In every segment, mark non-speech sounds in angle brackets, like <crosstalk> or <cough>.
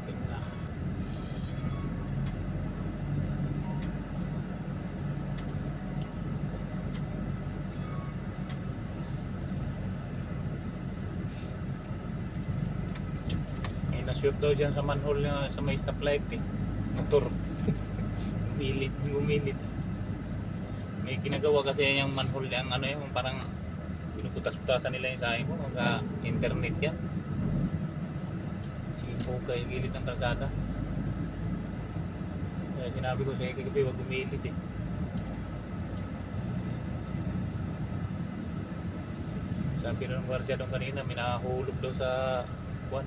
Traffic na. May na-shoot daw dyan sa manhole na sa may stoplight eh. Motor. <laughs> Umilit, umilit. May ginagawa kasi yung manhole yung ano yung parang pinuputas-putasan nila yung sahin mo sa internet yan. Sipo kay gilid ng kalsada. Kaya sinabi ko sa kagabi wag umilit eh. Sabi ng gwardiya doon kanina, may nakahulog daw sa kuwan.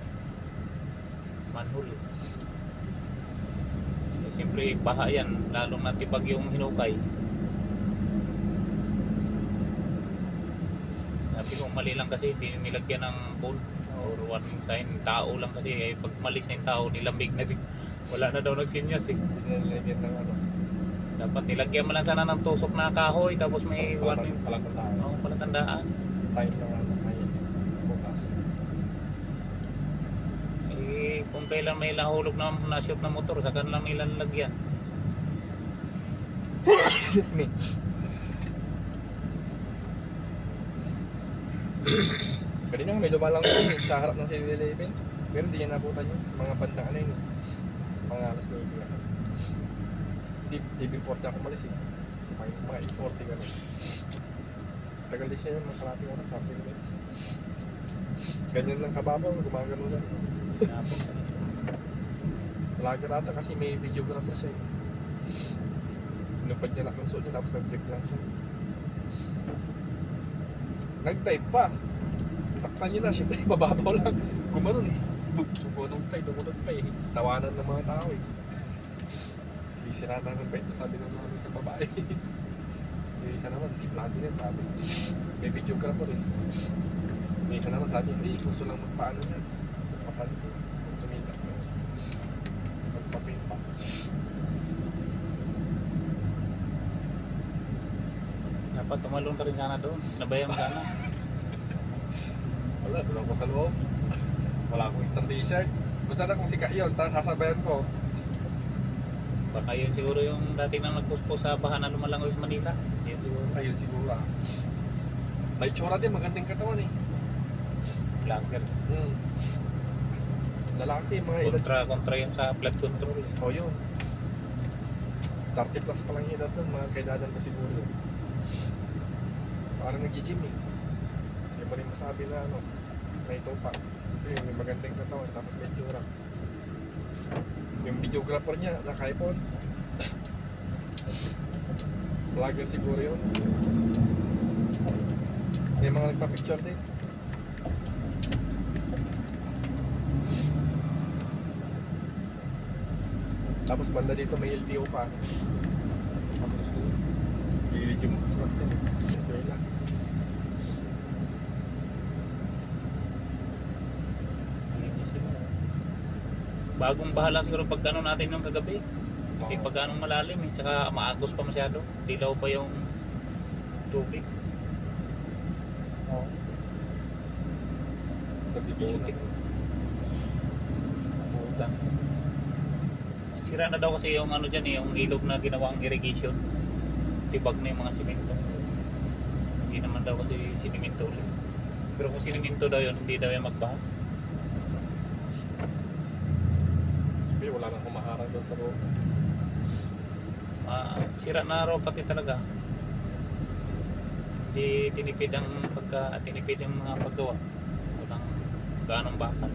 Manhole. eh. Eh, Siyempre, baha yan, lalong natipag yung hinukay. Sabi ko, mali lang kasi, hindi nilagyan ng code or warning sign. Tao lang kasi, eh, pag malis na yung tao, nilambig na si wala na daw nagsinyas eh. Nilalagyan ng ano. Dapat nilagyan mo lang sana ng tusok na kahoy, tapos may palatang- warning. Palatandaan. Oo, palatandaan. Sign ng ano. May bukas. Eh, kung kailan may nahulog na na-shoot na motor, saka lang nila lalagyan. Excuse me. <clears throat> Kanina may lumalang ko <coughs> sa harap ng 7-Eleven. Pero hindi niya nabutan yun. Mga bandang ano yun. Mga alas 9 na. Hindi, 7.40 ako malis eh. Mga, mga 8.40 ka Tagal din siya yun, mga kalating oras, 30 minutes. Ganyan lang kababaw, gumagano lang. Tapos, Vlogger ata kasi may videographer siya eh. Inupad niya lang ng suot niya tapos nag-break lang siya. Nag-dive pa. Saktan niya na, syempre <laughs> mababaw lang. Gumanon eh. Bug, sumunod pa eh, tumunod pa eh. Tawanan ng mga tao eh. Sisira na ng bento, sabi ng mga sa babae. <laughs> Yung isa naman, di vlogger yan, sabi. May videographer eh. Yung isa naman sabi, hindi, gusto lang magpaano niya. Magpapansin. Sumikat na. Magpa-film pa. Dapat tumalon ka rin sana doon. Nabayan mo sana. <laughs> Wala, doon ako sa loob. Wala akong instant t-shirt. Kung sana kung si yun, sasabayan ko. Baka yun siguro yung dati nang nagpuspo sa baha na lumalangoy sa Manila. Yun siguro. Ayun siguro ah. May tsura din, magandang katawan eh. Vlogger. Hmm. Lalaki, mga edad. Kontra, kontra yun sa flood control. O yun. 30 plus pa lang edad nun, mga kaidadan ko siguro yun. Parang nag-gym eh. Hindi pa masabi na ano, may tupa. Yun, may magandang katawan, tapos may tsura. Yung videographer niya, naka-iPhone. <coughs> Vlogger siguro yun. May mga nagpa-picture din. Tapos banda dito may LTO pa. Tapos gilid lang. Linis yun. Bagong bahala siguro pag ano natin yung kagabi. Hindi pa ganong malalim eh. Tsaka maagos pa masyado. Dilaw pa yung tubig. Oo. Sa division Putan. Sira na daw kasi yung ano dyan eh, yung ilog na ginawang irrigation. Tibag na yung mga simento. Hindi naman daw kasi sinimento ulit. Pero kung sinimento daw yun, hindi daw yan magbaha. Pero wala nang humaharang doon sa loob. Ah, sira na raw pati talaga. Hindi tinipid ang pagka tinipid yung mga paggawa. Walang ganong bakal.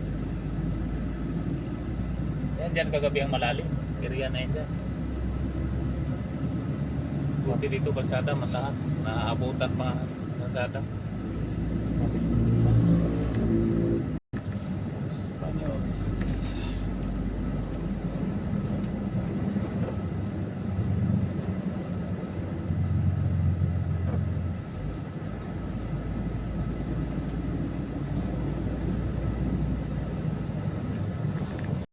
Yan dyan kagabi ang malalim. Area na yan dyan. Buti dito kalsada mataas. Naaabutan pa kalsada.